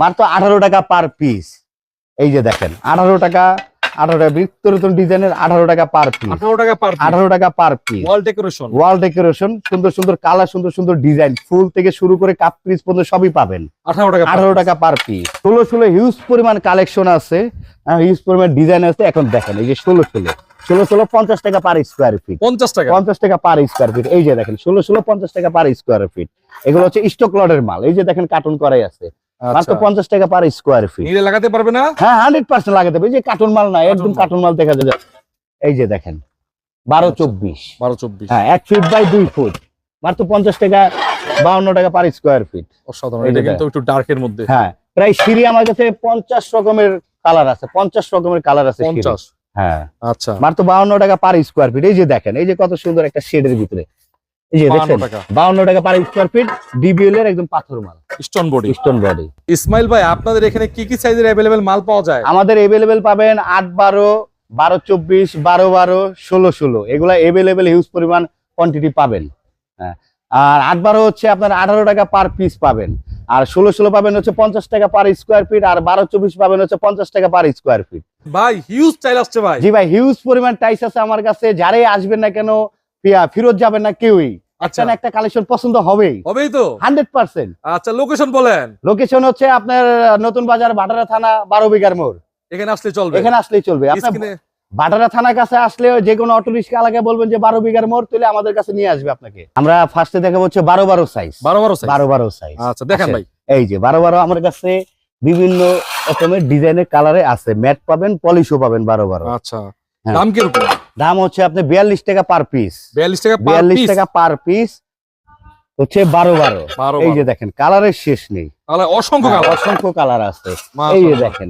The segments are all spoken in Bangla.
মাত্র আঠারো টাকা পার পিস এই যে দেখেন আঠারো টাকা আঠারো টাকা ডিজাইনের আঠারো টাকা পার পিস আঠারো টাকা পার আঠারো টাকা per piece wall decoration wall decoration সুন্দর সুন্দর কালার সুন্দর সুন্দর ডিজাইন ফুল থেকে শুরু করে কাপ পিস পর্যন্ত সবই পাবেন। আঠারো টাকা আঠারো টাকা পার পিস ষোলো ষোলো হিউজ পরিমাণ কালেকশন আছে। হিউজ পরিমাণ ডিজাইন আছে। এখন দেখেন এই যে ষোলো ষোলো। ষোলো ষোলো পঞ্চাশ টাকা পার স্কোয়ার ফিট পঞ্চাশ টাকা। পঞ্চাশ টাকা পার স্কোয়ার ফিট এই যে দেখেন ষোলো ষোলো পঞ্চাশ টাকা পার স্কোয়ার ফিট এগুলো হচ্ছে স্টক লটের মাল। এই যে দেখেন কার্টুন করাই আছে। মাত্র আচ্ছা পঞ্চাশ টাকা পার স্কোয়ার ফিট লাগাতে পারবে না? হ্যাঁ হান্ড্রেড পার্সেন্ট লাগাতে যে কার্টুন মাল না একদম কার্টুন মাল। দেখা যায়। এই যে দেখেন বারো চব্বিশ। বারো চব্বিশ। হ্যাঁ এক ফিট বাই দুই ফুট মাত্র পঞ্চাশ টাকা বাউন্ন টাকা পার স্কোয়ার ফিট অসাধারণ এই যে এটা কিন্তু একটু ডার্কের মধ্যে। হ্যাঁ প্রায় সিঁড়ি আমার কাছে পঞ্চাশ রকমের কালার আছে পঞ্চাশ রকমের কালার আছে। পঞ্চাশ। হ্যাঁ। আচ্ছা। মাত্র বাউন্ন টাকা পার স্কোয়ার ফিট এই যে দেখেন এই যে কত সুন্দর একটা শেডের ভিতরে। এই যে 52 টাকা। পার স্কোয়ার ফিট ডিবিএল এর একদম পাথর মাল। Stone body stone body Ismail ভাই আপনাদের এখানে কি কি সাইজের মাল পাওয়া যায়? আমাদের পাবেন আট বারো বারো চব্বিশ বারো বারো ষোলো ষোলো। এগুলা এভেলেবেল হিউজ পরিমাণ কোয়ান্টিটি পাবেন। হ্যাঁ। আর আট বারো হচ্ছে আপনার আঠারো টাকা পার পিস পাবেন। আর ষোলো ষোলো পাবেন হচ্ছে পঞ্চাশ টাকা পার স্কোয়ার ফিট আর বারো চব্বিশ পাবেন হচ্ছে পঞ্চাশ টাকা পার স্কোয়ার ফিট ভাই হিউজ স্টাইল আসছে ভাই। জি ভাই হিউজ পরিমাণ টাইস আছে আমার কাছে। যারাই আসবেন না কেন ফেরত যাবেন না কেউই। আচ্ছা। একটা কালেকশন পছন্দ হবেই। হবেই তো। Hundred percent. আচ্ছা লোকেশন বলেন। লোকেশন হচ্ছে আপনার নতুন বাজার বাটারা থানা বারো বিঘার মোড়। এখানে আসলে চলবে। এখানে আসলেই চলবে। আপনার থানার কাছে আসলে যে কোনো অটো রিক্সা এলাকায় বলবেন যে বারো বিঘার মোড় তুলে আমাদের কাছে নিয়ে আসবে আপনাকে। আমরা ফার্স্টে দেখাবো হচ্ছে বারো বারো সাইজ বারো বারো। বারো বারো সাইজ আচ্ছা দেখেন ভাই। এই যে বারো বারো আমার কাছে বিভিন্ন রকমের ডিজাইনের কালারে আছে। ম্যাট পাবেন পলিশও পাবেন বারো বারো। আচ্ছা। হ্যাঁ। দাম কীরকম? দাম হচ্ছে আপনি বিয়াল্লিশ টাকা পার পিস বিয়াল্লিশ টাকা বিয়াল্লিশ টাকা পার পিস হচ্ছে বারো বারো। এই যে দেখেন কালারের শেষ নেই। অসংখ্য হ্যাঁ, অসংখ্য কালার আছে। এই যে দেখেন।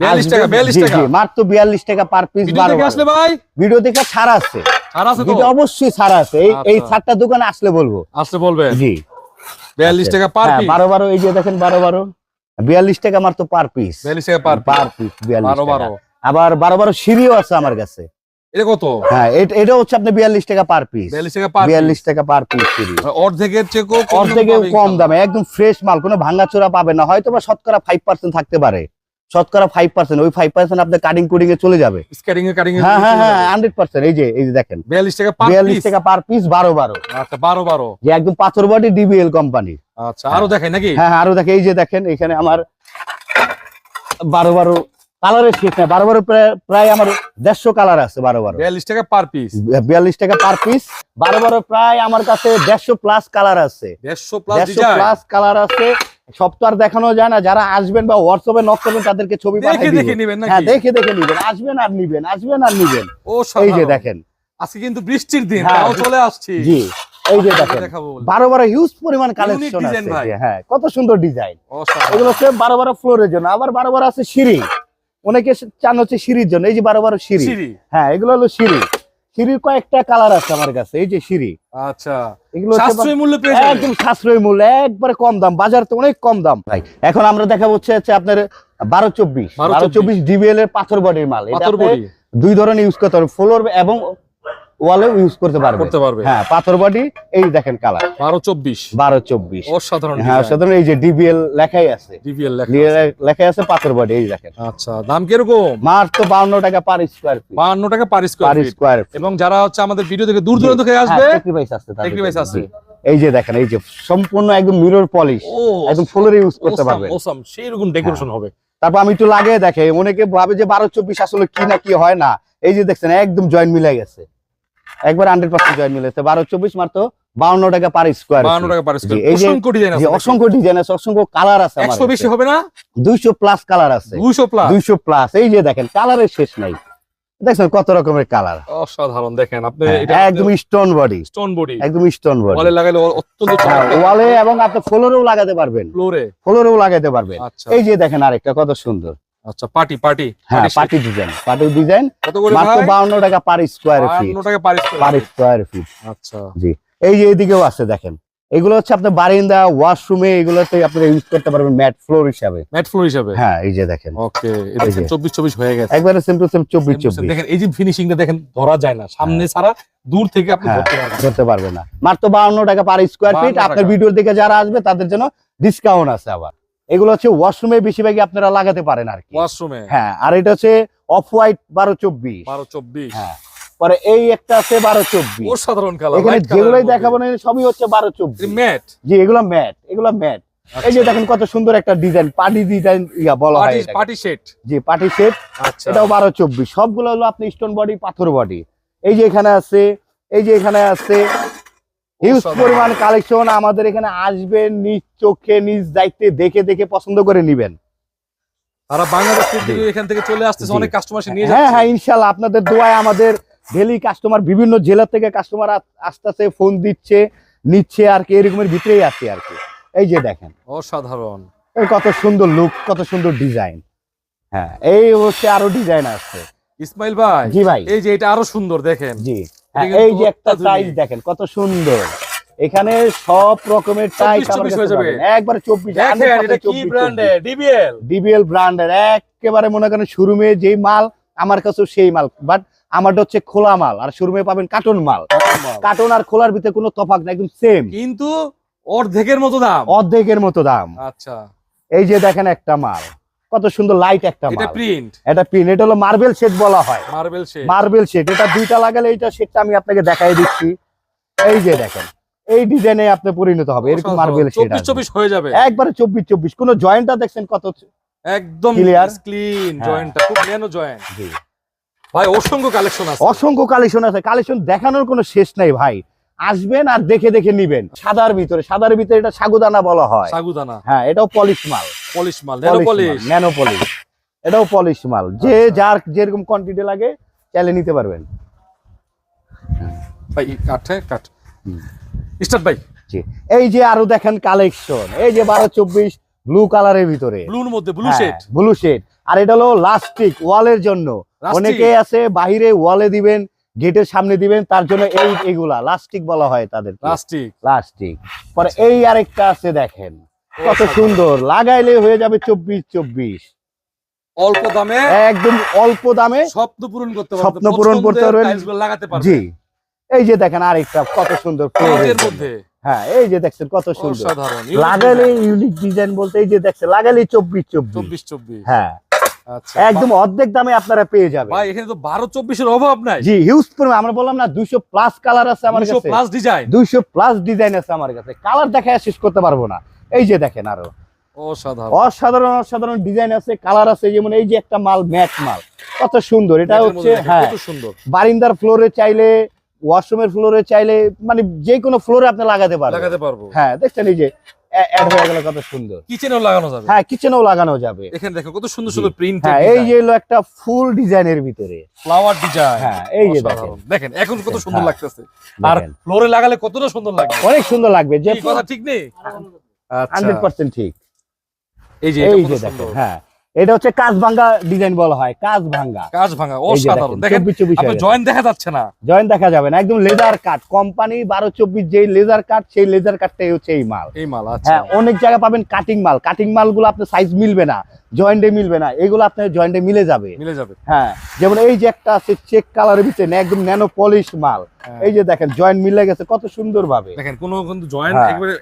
বিয়াল্লিশ টাকা বিয়াল্লিশ টাকা। মাত্র বিয়াল্লিশ টাকা পার পিস ভিডিও বারো ভাই? দেখে ছাড় আছে। অবশ্যই ছাড় আছে। এই আচ্ছা। ছাড়টা দোকানে আসলে বলব। আসলে বলবেন জি। বিয়াল্লিশ টাকা পার হ্যাঁ, পিস বারো বারো এই যে দেখেন বারো বারো। বিয়াল্লিশ টাকা মাত্র পার পিস বিয়াল্লিশ টাকা পার পিস বিয়াল্লিশ আবার বারো বারো সিঁড়িও আছে আমার কাছে। এটা কত? হ্যাঁ এটা হচ্ছে আপনি বিয়াল্লিশ টাকা পার পিস টাকা পার টাকা পার পিস অর্ধেকের কম দামে কম দামে। একদম ফ্রেশ মাল কোনো ভাঙাচোরা পাবে না। হয়তো বা শতকরা থাকতে পারে। শতকরা ওই কাটিং কুডিং এ চলে যাবে। স্ক্যারিং এ কাটিং এ হ্যাঁ হ্যাঁ হ্যাঁ হান্ড্রেড পার্সেন্ট এই যে এই যে দেখেন। বিয়াল্লিশ টাকা পার পিস টাকা পার আচ্ছা যে একদম পাথর বডি ডিবিএল কোম্পানি আচ্ছা আরও দেখাই নাকি? হ্যাঁ হ্যাঁ আরও দেখে এই যে দেখেন এখানে আমার বারো বারো কালারের শেষ নাই। বারো বারো প্রায়- আমার দেড়শো কালার আছে বারো বারো। বিয়াল্লিশ টাকা পার পিস বিয়াল্লিশ টাকা পার পিস বারো বারো প্রায় আমার কাছে দেড়শো প্লাস কালার আছে। দেড়শো প্লাস কালার আছে। সব তো আর দেখানো যায় না। যারা আসবেন বা হোয়াটসঅ্যাপে নক করবেন তাদেরকে ছবি দেখে পাঠিয়ে দেখে দিবেন নিবেন হ্যাঁ দেখে দেখে নিবেন। আসবেন আর নিবেন আসবেন আর নিবেন। ও এই যে দেখেন। আজকে কিন্তু বৃষ্টির দিন হ্যাঁ, তাও চলে আসছি। জি এই যে দেখেন। বারো বারো হিউজ পরিমাণ কালেকশন আছে। হ্যাঁ কত সুন্দর ডিজাইন এগুলো হচ্ছে বারো বারো ফ্লোরের জন্য। আবার বারো বারো আছে সিঁড়ি। অনেকে চান হচ্ছে সিঁড়ির জন্য এই যে বারো বারো সিঁড়ি। হ্যাঁ এগুলো হলো সিঁড়ি। সিঁড়ির কয়েকটা কালার আছে আমার কাছে এই যে সিঁড়ি। আচ্ছা। এগুলো সাশ্রয়ী মূল্যে একদম সাশ্রয়ী মূল্য একবারে কম দাম বাজার তো অনেক কম দাম। ভাই। এখন আমরা দেখা হচ্ছে আপনার বারো চব্বিশ। বারো চব্বিশ। ডিবিএল এর পাথর বডির মাল। এটা বডি। দুই ধরনের ইউজ করতে হবে ফ্লোর এবং ওয়ালেও ইউজ করতে পারবেন করতে পারবে। হ্যাঁ পাথর বডি এই দেখেন কালার বারো চব্বিশ। বারো চব্বিশ। অসাধারণ হ্যাঁ সাধারণ এই যে ডিবিএল লেখাই আছে। ডিভিএল লেখা লেখাই আছে পাথর বডি এই দেখেন। আচ্ছা দাম কীরকম? মাত্র বাউন্ন টাকা পার স্কোয়ার ফিট বাহান্ন টাকা পার স্কোয়ার ফিট এবং যারা হচ্ছে আমাদের ভিডিও থেকে দূর দূরান্ত থেকে আসবে স্যাক্রিফাইস আছে আছে। এই যে দেখেন এই যে সম্পূর্ণ একদম মিরর পলিশ একদম ফুলের ইউজ করতে পারবেন ওসাম সেই রকম ডেকোরেশন হবে। তারপর আমি একটু লাগিয়ে দেখে অনেকে ভাবে যে বারো চব্বিশ আসলে কি না কি হয় না। এই যে দেখছেন একদম জয়েন্ট মিলে গেছে। একবার হান্ড্রেড পার্সেন্ট জয়েন্ট মিলেছে। বারো চব্বিশ মাত্র বাউন্ন টাকা পার স্কোয়ার বাহান্ন টাকা পার স্কোয়ার অসংখ্য ডিজাইন আছে অসংখ্য কালার আছে একশো বেশি হবে না? দুইশো প্লাস কালার আছে। দুইশো প্লাস দুইশো প্লাস এই যে দেখেন কালারের শেষ নাই। দেখছেন কত রকমের কালার অসাধারণ দেখেন আপনি এটা একদম স্টোন বডি স্টোন বডি একদম স্টোন বডি ওয়ালে লাগাইলে অত্যন্ত ওয়ালে এবং আপনি ফ্লোরেও লাগাতে পারবেন। ফ্লোরে ফ্লোরেও লাগাতে পারবেন। আচ্ছা। এই যে দেখেন আরেকটা কত সুন্দর। আচ্ছা পার্টি পার্টি হ্যাঁ পার্টি ডিজাইন পার্টি ডিজাইন কত করে মাত্র ভাই? বাউন্ন টাকা পার স্কোয়ার ফিট 52 টাকা per per square square feet আচ্ছা। এই যে এদিকেও আছে দেখেন। এগুলো হচ্ছে আপনার বারিন্দা ওয়াশরুমে এগুলোতে আপনারা ইউজ করতে পারবেন ম্যাট ফ্লোর হিসাবে। ম্যাট ফ্লোর হিসাবে? হ্যাঁ এই যে দেখেন। ওকে এই যে। চব্বিশ চব্বিশ হয়ে গেছে। একবারে সিম্পল সিম্পল চব্বিশ চব্বিশ। দেখেন এই যে ফিনিশিংটা দেখেন ধরা যায় না। সামনে ছাড়া দূর থেকে আপনি হ্যাঁ। ধরতে পারবেন ধরতে পারবে না। মাত্র বাউন্ন টাকা পার স্কোয়ার ফিট আপনার টাকা। ভিডিওর দিকে যারা আসবে তাদের জন্য ডিসকাউন্ট আছে আবার। এগুলো হচ্ছে ওয়াশরুমে বেশিরভাগই আপনারা লাগাতে পারেন আর কি ওয়াশরুমে হ্যাঁ আর এটা হচ্ছে অফ হোয়াইট বারো চব্বিশ। বারো চব্বিশ। হ্যাঁ পরে এই একটা আছে বারো চব্বিশ। সাধারণ কালার এখানে যেগুলোই দেখাবো না সবই হচ্ছে বারো চব্বিশ। ম্যাট জি এগুলো ম্যাট এগুলো ম্যাট এই যে দেখেন কত সুন্দর একটা ডিজাইন পার্টি ডিজাইন ইয়া বলা হয় পার্টি সেট জি পার্টি সেট আচ্ছা। এটাও বারো চব্বিশ। সবগুলো হলো আপনি স্টোন বডি পাথর বডি এই যে এখানে আছে এই যে এখানে আছে হিউজ পরিমাণ কালেকশন আমাদের এখানে আসবেন নিজ চোখে নিজ দায়িত্বে দেখে দেখে পছন্দ করে নিবেন। তারা বাংলাদেশ থেকে এখান থেকে চলে আসতেছে অনেক কাস্টমার নিয়ে হ্যাঁ যাচ্ছে। হ্যাঁ ইনশাল্লাহ আপনাদের দোয়ায় আমাদের ডেলি কাস্টমার বিভিন্ন জেলা থেকে কাস্টমার আসতেছে ফোন দিচ্ছে নিচ্ছে আর কি এরকমের ভিতরেই আছে আর কি। এই যে দেখেন। অসাধারণ। কত সুন্দর লুক কত সুন্দর ডিজাইন হ্যাঁ এই হচ্ছে আরও ডিজাইন আসছে। ইসমাইল ভাই জি ভাই। এই যে এটা আরও সুন্দর দেখেন। জি। এই যে একটা টাইস দেখেন কত সুন্দর। এখানে সব রকমের টাইস 24 আমার কাছে হয়ে যাবে। পাবেন। একবারে চব্বিশ ডিবিএল ব্র্যান্ডের একেবারে মনে করেন শোরুমে যেই মাল আমার কাছেও সেই মাল। বাট আমারটা হচ্ছে খোলা মাল আর শোরুমে পাবেন কার্টন মাল। কার্টন আর খোলার ভিতরে কোনো তফাৎ না একদম সেম কিন্তু অর্ধেকের মতো দাম? অর্ধেকের মতো দাম। আচ্ছা। এই যে দেখেন একটা মাল। কত সুন্দর লাইট একটা এটা প্রিন্ট এটা পিন এটা হলো মার্বেল শেড বলা হয়। মার্বেল শেড মার্বেল শেড এটা দুইটা লাগালে এইটা শেডটা আমি আপনাকে দেখাই দিচ্ছি। এই যে দেখেন এই ডিজাইনে আপনি পরিণত হবে। এরকম মার্বেল শেড চব্বিশ চব্বিশ হয়ে যাবে। একবারে চব্বিশ চব্বিশ। কোন জয়েন্টটা দেখছেন কত একদম Clear? ক্লিন। জয়েন্টটা খুব ন্যানো জয়েন্ট জি। ভাই অসংখ্য কালেকশন আছে। অসংখ্য কালেকশন আছে। কালেকশন দেখানোর কোনো শেষ নাই ভাই। আসবেন আর দেখে দেখে নিবেন। সাদার ভিতরে সাদার ভিতরে এটা সাগুদানা বলা হয়। সাগুদানা। হ্যাঁ এটাও পলিশ মাল পলিশ মাল ন্যানো পলিশ ন্যানো পলিশ এটাও পলিশ মাল। যে আচ্ছা। যার যেরকম কোয়ান্টিটি লাগে চাইলে নিতে পারবেন। ভাই কাটে কাট স্টার্ট ভাই। জি। এই যে আরও দেখেন কালেকশন এই যে বারো চব্বিশ ব্লু কালারের ভিতরে। ব্লুর মধ্যে হ্যাঁ, ব্লু শেড ব্লু শেড আর এটা হলো লাস্টিক ওয়ালের জন্য? অনেকে আছে বাহিরে ওয়ালে দিবেন গেটের সামনে দিবেন তার জন্য এই এগুলা লাস্টিক বলা হয় তাদের প্লাস্টিক লাস্টিক পরে এই আরেকটা আছে দেখেন। কত সুন্দর। লাগাইলে হয়ে যাবে চব্বিশ চব্বিশ। অল্প দামে একদম অল্প দামে স্বপ্ন পূরণ করতে স্বপ্ন পূরণ করতে পারবেন। লাগাতে জি। এই যে দেখেন আরেকটা কত সুন্দর হ্যাঁ এই যে দেখছেন কত সুন্দর। লাগালে ইউনিক ডিজাইন বলতে এই যে দেখছেন লাগালে চব্বিশ চব্বিশ। চব্বিশ হ্যাঁ। আচ্ছা একদম অর্ধেক দামে আপনারা পেয়ে যাবেন। ভাই এখানে তো বারো চব্বিশের অভাব নাই। জি হিউজ পরিমাণ। আমরা বললাম না দুইশো প্লাস কালার আছে আমার কাছে। প্লাস ডিজাইন দুইশো প্লাস ডিজাইন আছে আমার কাছে। কালার দেখা শেষ করতে পারব না। এই যে দেখেন আরও। অসাধারণ। অসাধারণ অসাধারণ ডিজাইন আছে কালার আছে যেমন এই যে একটা মাল ম্যাট মাল। কত সুন্দর এটা হচ্ছে হ্যাঁ। সুন্দর। বারিন্দার ফ্লোরে চাইলে ওয়াশরুমের ফ্লোরে চাইলে মানে যে কোনো ফ্লোরে আপনি লাগাতে পারবেন। লাগাতে পারব। হ্যাঁ দেখছেন এই যে অ্যাড হয়ে গেল কত সুন্দর। কিচেনেও লাগানো যাবে। হ্যাঁ কিচেনেও লাগানো যাবে। এখানে দেখো কত সুন্দর সুন্দর প্রিন্ট হ্যাঁ এই যে হলো একটা ফুল ডিজাইনের ভিতরে। ফ্লাওয়ার ডিজাইন হ্যাঁ এই যে দেখেন। দেখেন এখন কত সুন্দর হ্যাঁ, লাগতেছে। আর ফ্লোরে লাগালে কতটা সুন্দর লাগবে? অনেক সুন্দর লাগবে যে কথা ঠিক নেই? হান্ড্রেড পার্সেন্ট ঠিক। এই যে এই এটা যে কত দেখেন সুন্দর হ্যাঁ। এটা হচ্ছে কাজ ভাঙ্গা ডিজাইন বলা হয় কাজ ভাঙ্গা। কাজ ভাঙা এই যে অসাধারণ। দেখেন জয়েন্ট দেখা যাচ্ছে না। জয়েন্ট দেখা যাবে না একদম লেজার কাট কোম্পানি বারো চব্বিশ যেই লেজার কাট সেই লেজার কাটটাই হচ্ছে এই মাল। এই মাল আচ্ছা। হ্যাঁ অনেক জায়গায় পাবেন কাটিং মাল। কাটিং মালগুলো আপনার সাইজ মিলবে না জয়েন্টে মিলবে না এগুলো আপনার জয়েন্টে মিলে যাবে। মিলে যাবে। হ্যাঁ যেমন এই যে একটা আছে চেক কালারের ভিতরে না, একদম ন্যানো পলিশ মাল। হ্যাঁ। এই যে দেখেন জয়েন্ট মিলে গেছে কত সুন্দর ভাবে দেখেন কোনো কিন্তু জয়েন্ট হ্যাঁ। একবারে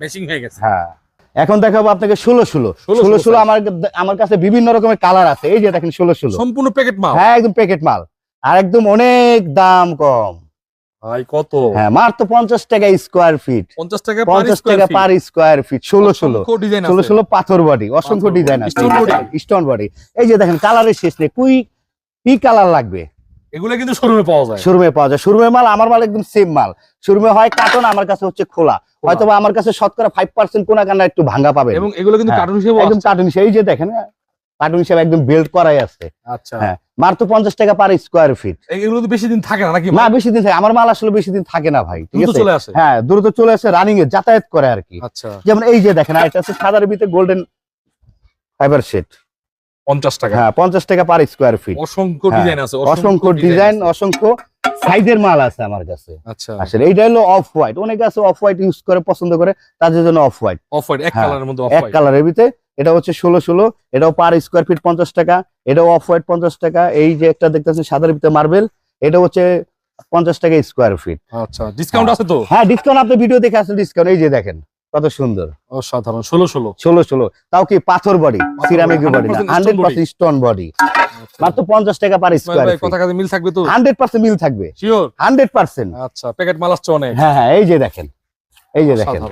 ম্যাচিং হয়ে গেছে। হ্যাঁ। এখন দেখাবো আপনাকে ষোলো ষোলো। ষোলো ষোলো আমার আমার কাছে বিভিন্ন রকমের কালার আছে। এই যে দেখেন ষোলো ষোলো। সম্পূর্ণ প্যাকেট মাল? হ্যাঁ একদম প্যাকেট মাল। আর একদম অনেক দাম কম। কত? হ্যাঁ মাত্র পঞ্চাশ টাকা স্কোয়ার ফিট পঞ্চাশ টাকা পঞ্চাশ টাকা পার স্কোয়ার ফিট ষোলো ষোলো। ষোলো ষোলো পাথর বডি অসংখ্য ডিজাইন আছে। স্টোন বডি এই যে দেখেন কালারের শেষ নেই। কুই কি কালার লাগবে? এগুলো কিন্তু শোরুমে পাওয়া যায়। শোরুমে পাওয়া যায়। শোরুমের মাল আমার মাল একদম সেম মাল। শোরুমে হয় কার্টন আমার কাছে হচ্ছে খোলা। হয়তো আমার কাছে শতকরা ফাইভ পার্সেন্ট কোনা কান্না একটু ভাঙা পাবে এবং এগুলো কিন্তু হ্যাঁ, কার্টুন হিসেবে একদম কার্টুন হিসেবে এই যে দেখেন কার্টুন হিসেবে একদম বেল্ট করাই আছে। আচ্ছা। হ্যাঁ পঞ্চাশ টাকা পার স্কোয়ার ফিট এগুলো তো বেশি দিন থাকে না নাকি না বেশি দিন থাকে আমার মাল আসলে বেশি দিন থাকে না ভাই ঠিক আছে? হ্যাঁ দ্রুত চলে আসে রানিং এ যাতায়াত করে আর কি। আচ্ছা। যেমন এই যে দেখেন এটা হচ্ছে সাদার ভিতরে গোল্ডেন ফাইবার সেট পঞ্চাশ টাকা। হ্যাঁ পঞ্চাশ টাকা পার স্কোয়ার ফিট অসংখ্য হ্যাঁ, ডিজাইন আছে অসংখ্য ডিজাইন অসংখ্য সাইজের মাল আছে আমার কাছে। আচ্ছা। আসলে এইটা হলো অফ হোয়াইট অনেকে আছে অফ হোয়াইট ইউজ করে পছন্দ করে তাদের জন্য অফ হোয়াইট অফ হোয়াইট এক হ্যাঁ, কালারের মধ্যে অফ এক কালারের ভিতরে এটা হচ্ছে ষোলো ষোলো এটাও পার স্কোয়ার ফিট পঞ্চাশ টাকা এটাও অফ হোয়াইট পঞ্চাশ টাকা এই যে একটা দেখতেছেন সাদার ভিতরে মার্বেল এটা হচ্ছে পঞ্চাশ টাকা স্কোয়ার ফিট আচ্ছা ডিসকাউন্ট আছে তো? হ্যাঁ ডিসকাউন্ট আপনি ভিডিও দেখে আসলে ডিসকাউন্ট এই যে দেখেন। কত সুন্দর? অসাধারণ ষোলো ষোলো। ষোলো ষোলো। তাও কি পাথর বডি সিরামিক বডি না হান্ড্রেড পার্সেন্ট স্টোন বডি মাত্র পঞ্চাশ টাকা পার স্কোয়ার কথা কাজে মিল থাকবে তো হান্ড্রেড পার্সেন্ট মিল থাকবে। শিওর হান্ড্রেড পার্সেন্ট আচ্ছা প্যাকেট মাল আসছে অনেক। হ্যাঁ হ্যাঁ এই যে দেখেন এই যে দেখেন।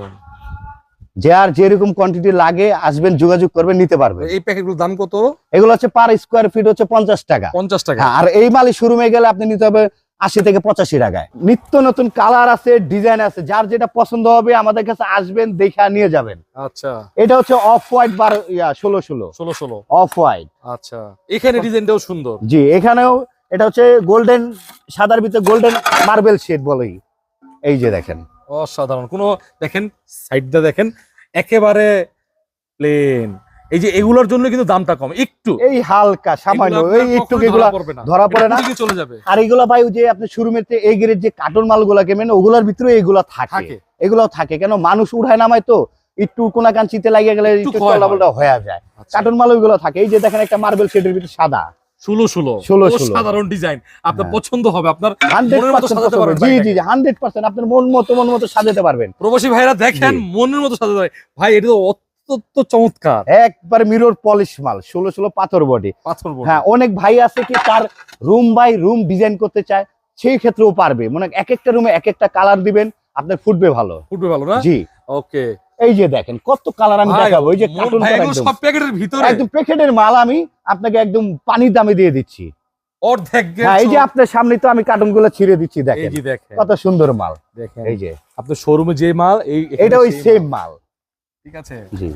যে আর যেরকম কোয়ান্টিটি লাগে আসবেন যোগাযোগ করবেন নিতে পারবেন। এই প্যাকেটগুলোর দাম কত? এগুলো হচ্ছে পার স্কোয়ার ফিট হচ্ছে পঞ্চাশ টাকা। পঞ্চাশ টাকা। হ্যাঁ আর এই মালি শোরুমে গেলে আপনি নিতে হবে আশি থেকে পঁচাশি টাকায়। নিত্য নতুন কালার আছে ডিজাইন আছে যার যেটা পছন্দ হবে আমাদের কাছে আসবেন দেখা নিয়ে যাবেন। আচ্ছা। এটা হচ্ছে অফ হোয়াইট বার ইয়া ষোলো ষোলো। ষোলো ষোলো। Off white. আচ্ছা। এখানে ডিজাইনটাও সুন্দর। জি এখানেও এটা হচ্ছে গোল্ডেন সাদার ভিতরে গোল্ডেন মার্বেল শেড বলেই। এই যে দেখেন। অসাধারণ। কোনো দেখেন সাইডটা দেখেন একেবারে প্লেন এই যে এগুলোর জন্য কিন্তু দামটা কম একটু। এই হালকা সামান্য এই একটু এগুলা ধরা পড়ে না। চলে যাবে। আর এগুলা ভাই যে আপনি শুরুমেতে এই গ্রেড যে কার্টুন মালগুলা কেমেন ওগুলার ভিতরে এগুলা থাকে। এগুলাও থাকে। কেন মানুষ উঠায় নামায় তো একটু কোনা কাঞ্চিতে লাগিয়ে গেলে একটু চলাবলটা হয়ে যায়। কার্টুন মাল ওইগুলো থাকে। এই যে দেখেন একটা মার্বেল শেডের ভিতরে সাদা। ষোলো ষোলো। 16 16 সাধারণ ডিজাইন আপনার হ্যাঁ। পছন্দ হবে। আপনার জি জি হান্ড্রেড পার্সেন্ট আপনার মন মতো মন মতো সাজাতে পারবেন। প্রবাসী ভাইরা দেখেন মনের মতো সাজাতে ভাই এটা তো অত্যন্ত চমৎকার। একবার মিরর পলিশ মাল ষোলো ষোলো পাথর বডি পাথর। হ্যাঁ অনেক ভাই আছে কি তার রুম বাই রুম ডিজাইন করতে চায় সেই ক্ষেত্রেও পারবে। মানে এক একটা রুমে এক একটা কালার দিবেন আপনার ফুটবে ভালো। ফুটবে ভালো না? জি। ওকে এই যে দেখেন কত কালার আমি দেখাবো এই যে কার্টুন সব প্যাকেটের ভিতরে। একদম প্যাকেটের মাল আমি আপনাকে একদম পানির দামে দিয়ে দিচ্ছি। অর্ধেক হ্যাঁ এই যে আপনার সামনে তো আমি কার্টুনগুলো ছিঁড়ে দিচ্ছি এই দেখেন। যে দেখেন। কত সুন্দর মাল। দেখেন। এই যে। আপনার শোরুমে যে মাল এই এটা ওই সেম মাল। মাল ঠিক আছে? জি।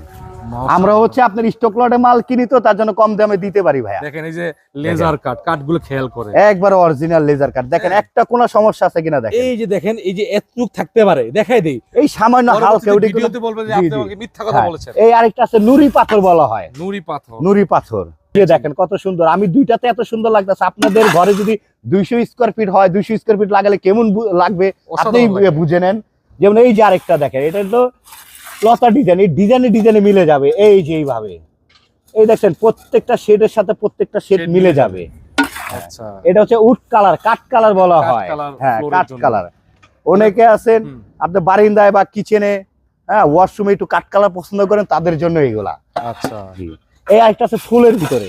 আমরা হচ্ছে আপনার স্টক লটে মাল কিনি তো তার জন্য কম দামে দিতে পারি ভাইয়া। দেখেন এই যে লেজার কাট কাটগুলো খেয়াল করে একবার অরিজিনাল লেজার কাট দেখেন হ্যাঁ। একটা কোনো সমস্যা আছে কিনা দেখেন। এই যে দেখেন এই যে এতটুক থাকতে পারে দেখাই দেই। এই সামান্য হালকা ভিডিওতে যে আপনি আমাকে মিথ্যা কথা হ্যাঁ, বলেছেন। এই আরেকটা আছে নুরি পাথর বলা হয়। নুরি পাথর। নুরি পাথর। দেখেন কত সুন্দর। আমি দুইটাতে এত সুন্দর লাগতেছে। আপনাদের ঘরে যদি দুইশো স্কোয়ার ফিট হয় দুইশো স্কোয়ার ফিট লাগালে কেমন লাগবে? আপনি বুঝে নেন। যেমন এই যে আরেকটা দেখেন এটা তো লতা ডিজাইন এই ডিজাইনে ডিজাইনে মিলে যাবে এই যে এইভাবে। এই দেখছেন প্রত্যেকটা শেডের সাথে প্রত্যেকটা শেড মিলে যাবে। আচ্ছা। এটা হচ্ছে উড কালার কাঠ কালার বলা হয়। হ্যাঁ কাঠ কালার অনেকে আছেন আপনি বারিন্দায় বা কিচেনে হ্যাঁ ওয়াশরুমে একটু কাঠ কালার পছন্দ করেন তাদের জন্য এইগুলা। আচ্ছা। এই আরেকটা আছে ফুলের ভিতরে।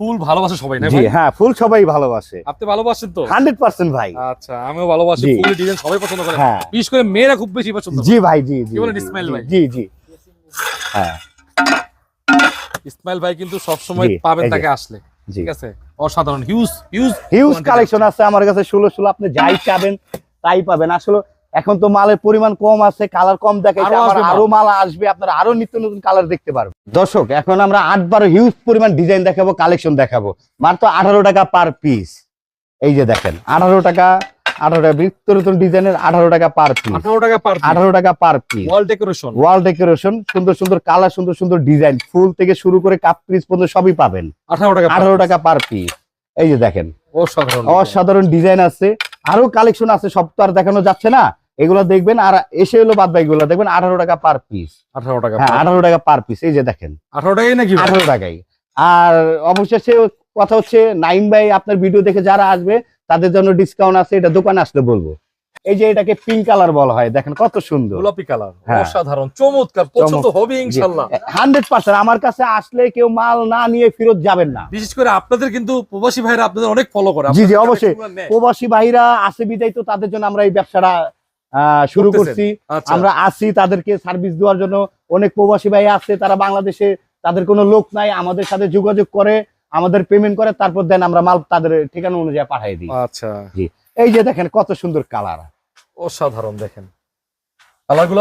ফুল ভালোবাসে সবাই না জি হ্যাঁ ফুল সবাই ভালোবাসে। আপনি ভালোবাসেন তো? হান্ড্রেড পার্সেন্ট ভাই। আচ্ছা আমিও ভালোবাসি ডিজাইন সবাই পছন্দ করে। হ্যাঁ। বিশেষ করে মেয়েরা খুব বেশি পছন্দ করে। জি ভাই জি জি কি বলেন ইসমাইল ভাই? জি জি। হ্যাঁ। ইসমাইল ভাই কিন্তু সবসময় জি, পাবেন তাকে আসলে ঠিক আছে? অসাধারণ হিউজ হিউজ হিউজ কালেকশন আছে আমার কাছে ষোলো ষোলো আপনি যাই চাবেন তাই পাবেন। আসলে এখন তো মালের পরিমাণ কম আছে কালার কম দেখে আরও মাল। আসবে আপনারা আরও নিত্য নতুন কালার দেখতে পারবেন। দর্শক এখন আমরা আট বারো হিউজ পরিমাণ ডিজাইন দেখাবো কালেকশন দেখাবো। মাত্র আঠারো টাকা পার পিস এই যে দেখেন আঠারো টাকা আঠারো টাকা নিত্য ডিজাইনের আঠারো টাকা পার পিস আঠারো টাকা পার আঠারো টাকা per piece wall decoration wall decoration সুন্দর সুন্দর কালার সুন্দর সুন্দর ডিজাইন ফুল থেকে শুরু করে কাপ পিস পর্যন্ত সবই পাবেন। আঠারো টাকা আঠারো টাকা পার পিস এই যে দেখেন। অসাধারণ। অসাধারণ ডিজাইন আছে। আরও কালেকশন আছে সব তো আর দেখানো যাচ্ছে না। এগুলো দেখবেন আর এসে হলো বাদ বাইগুলো দেখবেন আঠারো টাকা পার পিস আঠারো টাকা হ্যাঁ আঠারো টাকা পার পিস এই যে দেখেন। আঠারো টাকাই নাকি আঠারো টাকাই। আর অবশেষে কথা হচ্ছে নাইম ভাই আপনার ভিডিও দেখে যারা আসবে তাদের জন্য ডিসকাউন্ট আছে এটা দোকানে আসলে বলব। এই যে এটাকে পিঙ্ক কালার বলা হয় দেখেন কত সুন্দর। গোলাপি কালার হ্যাঁ। অসাধারণ চমৎকার পছন্দ হবে হান্ড্রেড পার্সেন্ট আমার কাছে আসলে কেউ মাল না নিয়ে ফেরত যাবেন না। বিশেষ করে আপনাদের কিন্তু প্রবাসী ভাইরা আপনাদের অনেক ফলো করে। জি, জি, অবশ্যই। প্রবাসী ভাইরা আছে বিদায় তো তাদের জন্য আমরা এই ব্যবসাটা শুরু করছি। আচ্ছা। আমরা আসি তাদেরকে সার্ভিস দেওয়ার জন্য। অনেক প্রবাসী ভাই আছে তারা বাংলাদেশে তাদের কোনো লোক নাই আমাদের সাথে যোগাযোগ করে আমাদের পেমেন্ট করে তারপর দেন আমরা মাল তাদের ঠিকানা অনুযায়ী পাঠিয়ে দিই। আচ্ছা। এই যে দেখেন কত সুন্দর কালার অসাধারণ দেখেন।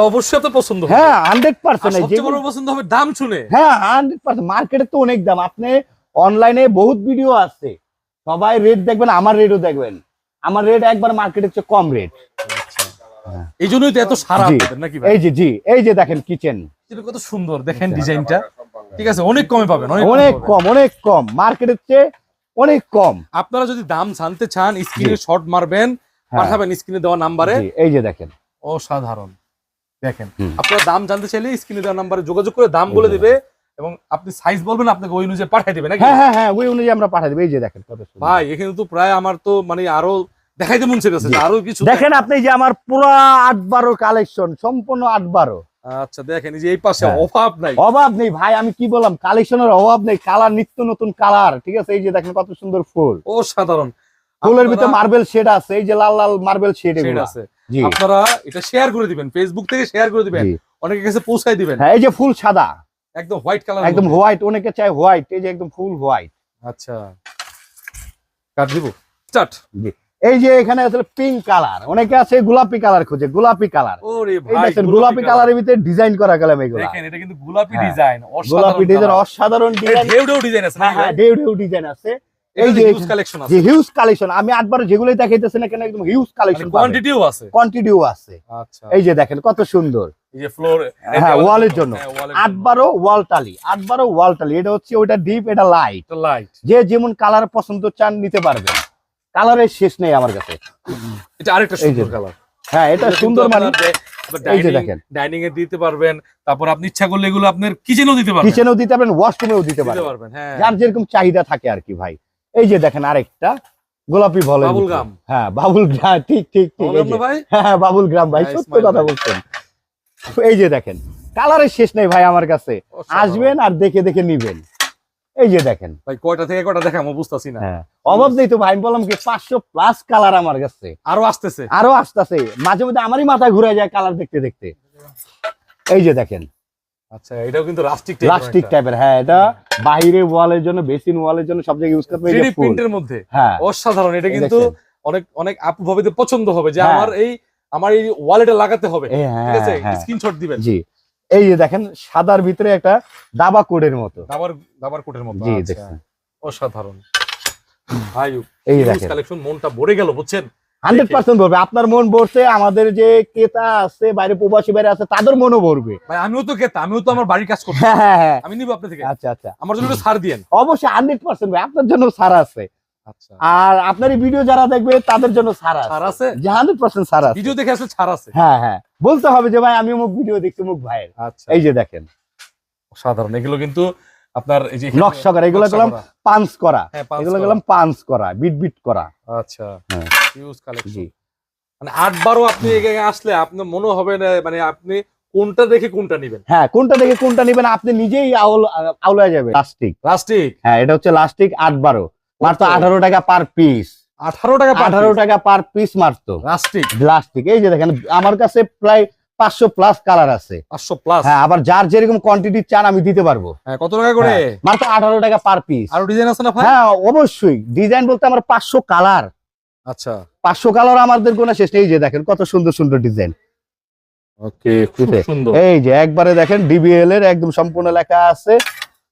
অবশ্যই তো পছন্দ হ্যাঁ পছন্দ হবে দাম শুনে। হ্যাঁ মার্কেটে তো অনেক দাম। আপনি অনলাইনে বহুত ভিডিও আছে। সবাই রেট দেখবেন আমার রেটও দেখবেন। আমার রেট একবার মার্কেটের চেয়ে কম রেট। এই জন্যই তো এত সারা নাকি এই যে জি। এই যে দেখেন কিচেন এটা কত সুন্দর দেখেন ডিজাইনটা। ঠিক আছে অনেক কমে পাবেন অনেক কমে অনেক। কম অনেক কম। মার্কেটের চেয়ে অনেক কম। আপনারা যদি দাম জানতে চান স্ক্রিনে শর্ট মারবেন হ্যাঁ। পাঠাবেন স্ক্রিনে দেওয়া নাম্বারে এই যে দেখেন। অসাধারণ। দেখেন। আপনারা দাম জানতে চাইলে স্ক্রিনে দেওয়া নাম্বারে যোগাযোগ করে দাম বলে দিবে এবং আপনি সাইজ বলবেন আপনাকে ওই অনুযায়ী পাঠিয়ে দেবে নাকি? হ্যাঁ হ্যাঁ হ্যাঁ ওই অনুযায়ী আমরা পাঠিয়ে দেবো। এই যে দেখেন কত ভাই এখানে তো প্রায় আমার তো মানে আরও দেখাইতে মন চাইতেছে আরও কিছু দেখেন আপনি যে আমার পুরো আট বারো কালেকশন সম্পূর্ণ আট বারো আচ্ছা দেখেন এই যে এই পাশে হ্যাঁ। অভাব নাই। অভাব নেই ভাই আমি কি বললাম? কালেকশনের অভাব নেই কালার নিত্য নতুন কালার ঠিক আছে? এই যে দেখেন কত সুন্দর ফুল। ও সাধারণ ফুলের ভিতরে মার্বেল শেড আছে এই যে লাল লাল মার্বেল শেড এগুলো। আছে। জি। আপনারা এটা শেয়ার করে দিবেন ফেসবুক থেকে শেয়ার করে দিবেন। জি। অনেকের কাছে পৌঁছাই দিবেন। হ্যাঁ এই যে ফুল সাদা। একদম হোয়াইট কালার একদম হোয়াইট অনেকে চায় হোয়াইট এই যে একদম ফুল হোয়াইট আচ্ছা। কাট দিব? স্টার্ট এই যে এখানে আসলে পিঙ্ক কালার অনেকে আছে গোলাপি কালার খোঁজে গোলাপি কালার গোলাপি কালারের ভিতরে ডিজাইন করা গেলাম এগুলো। এটা কিন্তু গোলাপি হ্যাঁ। ডিজাইন গোলাপি ডিজাইন অসাধারণ ডিজাইন আছে হ্যাঁ হ্যাঁ ঢেউ ঢেউ ডিজাইন আছে। এই এই যে যে হিউজ কালেকশন আছে। হিউজ কালেকশন আমি আটবার যেগুলোই দেখাইতেছি না কেন একদম হিউজ কালেকশন কোয়ান্টিটিও আছে। কোয়ান্টিটিও আছে। আচ্ছা। এই যে দেখেন কত সুন্দর। এই যে ফ্লোর হ্যাঁ, wall এর জন্য। ওয়াল টালি ওয়াল টালি এটা হচ্ছে ওইটা ডিপ এটা লাইট লাইট যে যেমন কালার পছন্দ চান নিতে পারবেন। কালারের শেষ নেই আমার কাছে। এটা আরেকটা সুন্দর কালার। হ্যাঁ এটা সুন্দর মানে এই যে দেখেন। ডাইনিং এ দিতে পারবেন তারপর আপনি ইচ্ছা করলে এগুলো আপনার কিচেনও দিতে পারবেন। কিচেনেও দিতে পারবেন ওয়াশরুমেও দিতে দিতে পারবেন। পারবেন হ্যাঁ। যার যেরকম চাহিদা থাকে আর কি ভাই। এই যে দেখেন আরেকটা গোলাপি বলে বাবুল গাম। হ্যাঁ বাবুল গ্রাম ঠিক ঠিক ঠিক ভাই? হ্যাঁ হ্যাঁ, বাবুল গ্রাম ভাই হ্যাঁ, সত্য কথা বলছেন। এই যে দেখেন কালারের শেষ নেই ভাই আমার কাছে। আসবেন আর দেখে দেখে নিবেন। এই যে দেখেন। ভাই কয়টা থেকে কয়টা দেখা আমি বুঝতাছি না। হ্যাঁ। অভাব নেই তো ভাই আমি বললাম কি পাঁচশো প্লাস কালার আমার কাছে আরও আসতেছে। আরও আসতেছে। মাঝে মধ্যে আমারই মাথা ঘুরে যায় কালার দেখতে দেখতে। এই যে দেখেন। আচ্ছা এটাও কিন্তু রাস্টিক প্লাস্টিক টাইপের হ্যাঁ এটা বাইরে ওয়ালের জন্য বেসিন ওয়ালের জন্য সব জায়গায় ইউজ করতে পারি প্রিন্টের মধ্যে। হ্যাঁ। অসাধারণ। এটা কিন্তু অনেক অনেক আপু ভাবিতে পছন্দ হবে যে হ্যাঁ। আমার এই আমার এই ওয়ালেটে লাগাতে হবে। ঠিক আছে? হ্যাঁ। হ্যাঁ স্ক্রিনশট দিবেন। জি। এই যে দেখেন সাদার ভিতরে একটা দাবা কোডের মতো। দাবার দাবার কোটের মতো। জি আচ্ছা, দেখছেন। অসাধারণ। ভাই এই দেখেন। কালেকশন মনটা ভরে গেল বুঝছেন? হান্ড্রেড পার্সেন্ট ভরবে। আপনার মন ভরছে আমাদের যে ক্রেতা আছে বাইরে প্রবাসী বাইরে আছে তাদের মনও ভরবে। ভাই আমিও তো কেতা আমিও তো আমার বাড়ির কাজ করছি। হ্যাঁ হ্যাঁ হ্যাঁ। আমি নিব আপনার থেকে। আচ্ছা আচ্ছা। আমার জন্য একটু ছাড় দিয়েন। অবশ্যই হান্ড্রেড পার্সেন্ট ভাই আপনার জন্য ছাড় আছে। আচ্ছা। আর আপনার এই ভিডিও যারা দেখবে তাদের জন্য ছাড় আছে। আছে? যে হান্ড্রেড পার্সেন্ট ছাড় আছে। ভিডিও দেখে আসলে ছাড় আছে। হ্যাঁ হ্যাঁ। বলতে হবে যে ভাই আমি অমুক ভিডিও দেখছি মুখ ভাইয়ের। আচ্ছা। এই যে দেখেন। সাধারণ এগুলো কিন্তু আপনার এই যে নকশা করা এগুলো গেলাম করা। পাঞ্চ করা। হ্যাঁ এগুলো গেলাম পাঞ্চ করা বিট বিট করা। আচ্ছা। হ্যাঁ। হিউজ কালেকশন মানে আটবারও আপনি এখানে আসলে আপনার মনে হবে না মানে আপনি কোনটা দেখে কোনটা নেবেন। হ্যাঁ কোনটা দেখে কোনটা নেবেন আপনি নিজেই আউল আউলায় যাবে লাস্টিক প্লাস্টিক হ্যাঁ এটা হচ্ছে লাস্টিক আট বারো মাত্র? আঠারো টাকা পার পিস আঠারো টাকা আঠারো টাকা পার পিস মাত্র প্লাস্টিক প্লাস্টিক এই যে দেখেন আমার কাছে প্রায় পাঁচশো প্লাস কালার আছে। পাঁচশো প্লাস হ্যাঁ আবার যার যেরকম কোয়ান্টিটি চান আমি দিতে পারব। হ্যাঁ কত টাকা করে? হ্যাঁ, মাত্র আঠারো টাকা পার পিস আরও ডিজাইন আছে না ভাই? হ্যাঁ অবশ্যই। ডিজাইন বলতে আমার পাঁচশো কালার আচ্ছা। পাঁচশো কালার আমাদের কোনো শেষ নেই। এই যে দেখেন কত সুন্দর সুন্দর ডিজাইন ওকে খুব সুন্দর। এই যে একবারে দেখেন ডিবিএল এর একদম সম্পূর্ণ লেখা আছে।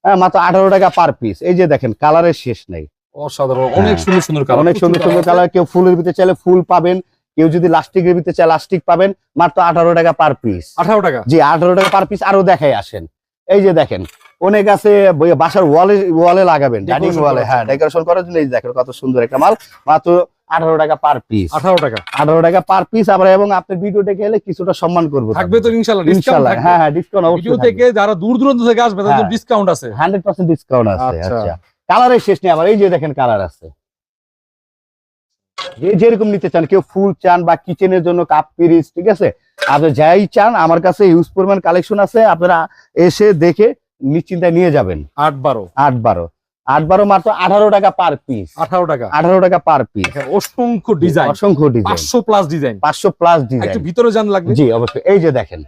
হ্যাঁ মাত্র আঠারো টাকা পার পিস এই যে দেখেন কালারের শেষ নেই। অসাধারণ অনেক হ্যাঁ। সুন্দর সুন্দর কালার অনেক সুন্দর সুন্দর কালার কেউ ফুলের ভিতরে চাইলে ফুল পাবেন কেউ যদি লাস্টিকের ভিতরে চায় লাস্টিক পাবেন মাত্র আঠারো টাকা পার পিস আঠারো টাকা? জি আঠারো টাকা পার পিস আরও দেখাই আসেন। এই যে দেখেন অনেক আছে বাসার ওয়ালে ওয়ালে লাগাবেন ডাইনিং ওয়ালে হ্যাঁ ডেকোরেশন করার জন্য এই দেখেন কত সুন্দর একটা মাল মাত্র আঠারো টাকা পার পিস আঠারো টাকা। আঠারো টাকা পার পিস আবার এবং আপনার ভিডিও দেখে এলে কিছুটা সম্মান করব থাকবে তো ইনশাল্লাহ ইনশাল্লাহ হ্যাঁ হ্যাঁ ডিসকাউন্ট ভিডিও থেকে যারা দূর দূরান্ত থেকে আসবে তাদের হ্যাঁ। ডিসকাউন্ট আছে। হান্ড্রেড পার্সেন্ট ডিসকাউন্ট আছে আচ্ছা। কালারের শেষ নেই আবার এই যে দেখেন কালার আছে। যে যেরকম নিতে চান কেউ ফুল চান বা কিচেনের জন্য কাপ পিরিচ ঠিক আছে? আপনি যাই চান আমার কাছে ইউজ পরিমাণ কালেকশন আছে আপনারা এসে দেখে নিশ্চিন্তায় নিয়ে যাবেন। আট বারো। আট বারো। আট বারো মাত্র আঠারো টাকা পার পিস আঠারো টাকা। আঠারো টাকা পার পিস অসংখ্য ডিজাইন অসংখ্য ডিজাইন পাঁচশো প্লাস ডিজাইন পাঁচশো প্লাস ডিজাইন ভিতরে জান লাগবে। জি অবশ্যই। এই যে দেখেন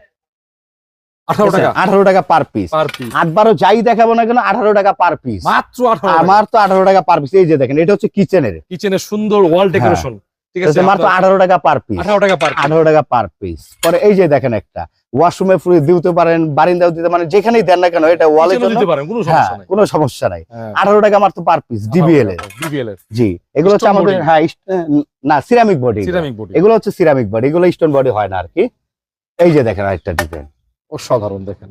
আঠারো টাকা। আঠারো টাকা পার পিস পার পিস আট বারো যাই দেখাবো না কেন আঠারো টাকা পার পিস মাত্র আমার তো আঠারো টাকা পার পিস এই যে দেখেন এটা হচ্ছে কিচেনের কিচেনের সুন্দর ওয়াল ডেকোরেশন ঠিক আছে মাত্র আঠারো টাকা পার পিস আঠারো টাকা পার আঠারো টাকা পার পিস পরে এই যে দেখেন একটা। ওয়াশরুমে ফুল দিতে পারেন বারিন্দাও দিতে পারেন যেখানেই দেন না কেন এটা কিচেনও দিতে পারেন কোনো হ্যাঁ সমস্যা নাই। কোনো সমস্যা নাই। হ্যাঁ, আঠারো টাকা মাত্র পার পিস ডিবিএল এর। ডিবিএল এর। জি এগুলো হচ্ছে আমাদের হ্যাঁ না সিরামিক বডি সিরামিক বডি এগুলো হচ্ছে সিরামিক বডি এগুলো স্টোন বডি হয় না আর কি। এই যে দেখেন আরেকটা ডিজাইন অসাধারণ দেখেন।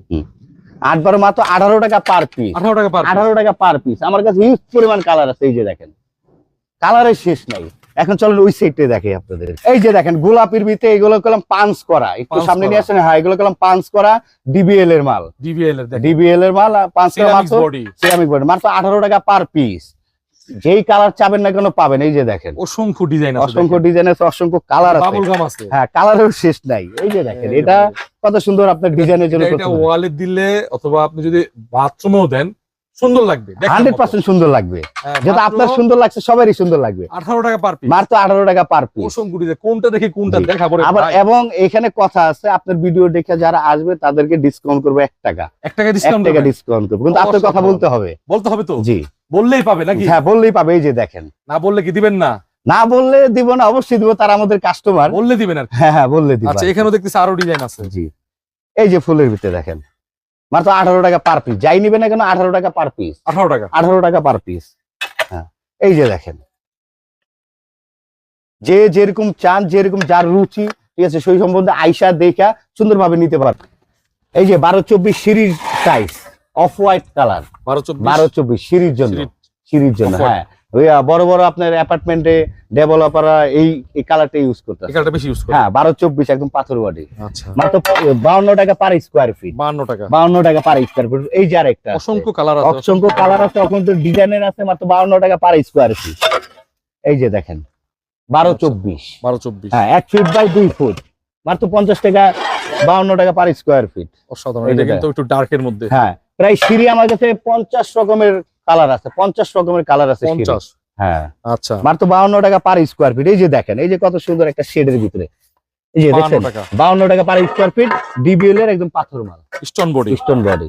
আট বারো মাত্র আঠারো টাকা পার পিস আঠারো টাকা পার আঠারো টাকা পার পিস আমার কাছে হিউজ পরিমাণ কালার আছে এই যে দেখেন। কালারের শেষ নাই। এখন চলেন ওই সাইডে দেখে আপনাদের। এই যে দেখেন গোলাপির ভিতরে এগুলো করলাম পাঞ্চ করা। একটু সামনে নিয়ে আসেন। হ্যাঁ এগুলো করলাম পাঞ্চ করা ডিবিএল এর মাল। ডিবিএল এর ডিবিএল এর মাল আর পাঁচ করা মাত্র সিরামিক বডি মাত্র আঠারো টাকা পার পিস যেই কালার চাবেন না কেন পাবেন এই যে দেখেন। অসংখ্য ডিজাইন অসংখ্য ডিজাইন আছে অসংখ্য কালার আছে। বাবুল গাম আছে। হ্যাঁ কালারের শেষ নাই। এই যে দেখেন এটা কত সুন্দর আপনার ডিজাইনের জন্য এটা- ওয়ালে দিলে অথবা আপনি যদি বাথরুমেও দেন সুন্দর লাগবে হান্ড্রেড পার্সেন্ট সুন্দর লাগবে। হ্যাঁ, যেটা আপনার সুন্দর লাগছে সবারই সুন্দর লাগবে। আঠারো টাকা পার পিস মাত্র আঠারো টাকা পার পিস কোনটা দেখি কোনটা দেখা আবার এবং এখানে কথা আছে আপনার ভিডিও দেখে যারা আসবে তাদেরকে ডিসকাউন্ট করব এক টাকা। এক টাকা ডিসকাউন্ট ডিসকাউন্ট করব। কিন্তু আপনার কথা বলতে হবে। বলতে হবে তো? জি। বললেই পাবে নাকি? হ্যাঁ বললেই পাবে এই যে দেখেন। না বললে কি দিবেন না? না বললে দিব না অবশ্যই দিব তারা আমাদের কাস্টমার বললে দিবেন আর হ্যাঁ হ্যাঁ বললে দিব আচ্ছা এখানেও দেখতেছি আরও ডিজাইন আছে। জি। এই যে ফুলের ভিতরে দেখেন মাত্র আঠারো টাকা পার পিস যাই নিবে না কেন আঠারো টাকা পার পিস আঠারো টাকা। আঠারো টাকা পার পিস হ্যাঁ এই যে দেখেন। যে যেরকম চান যেরকম যার রুচি ঠিক আছে সেই সম্বন্ধে আইসা দেখা সুন্দরভাবে নিতে পারবে। এই যে বারো চব্বিশ series size off white colour বারো চব্বিশ সিরিজ জন্য। সিরিজ। জন্য হ্যাঁ। বড় বড় আপনার অ্যাপার্টমেন্টে ডেভেলপাররা এই এই কালারটা ইউজ করতে হ্যাঁ বারো চব্বিশ একদম পাথর বাড়ি আচ্ছা। মাত্র বাউন্ন টাকা পার স্কোয়ার ফিট বান্ন টাকা। বাউন্ন টাকা পার স্কোয়ার ফিট এই যে আরেকটা আছে। অসংখ্য কালার আছে অসংখ্য কালার আছে অসংখ্য ডিজাইনের আছে মাত্র বাউন্ন টাকা পার স্কোয়ার ফিট এই যে দেখেন বারো আচ্ছা। চব্বিশ বারো চব্বিশ। হ্যাঁ এক ফিট বাই দুই ফুট মাত্র পঞ্চাশ টাকা বাউন্ন টাকা পার স্কোয়ার ফিট অসাধারণ। এটা কিন্তু একটু ডার্কের মধ্যে। হ্যাঁ প্রায় সিঁড়ি আমার কাছে পঞ্চাশ রকমের কালার আছে পঞ্চাশ রকমের কালার আছে পঞ্চাশ? হ্যাঁ। আচ্ছা। মাত্র বাউন্ন টাকা পার স্কোয়ার ফিট এই যে দেখেন এই যে কত সুন্দর একটা শেডের ভিতরে। এই যে বাউন্ন টাকা। পার স্কোয়ার ফিট ডিবিএল এর একদম পাথর মাল স্টোন বডি স্টোন বডি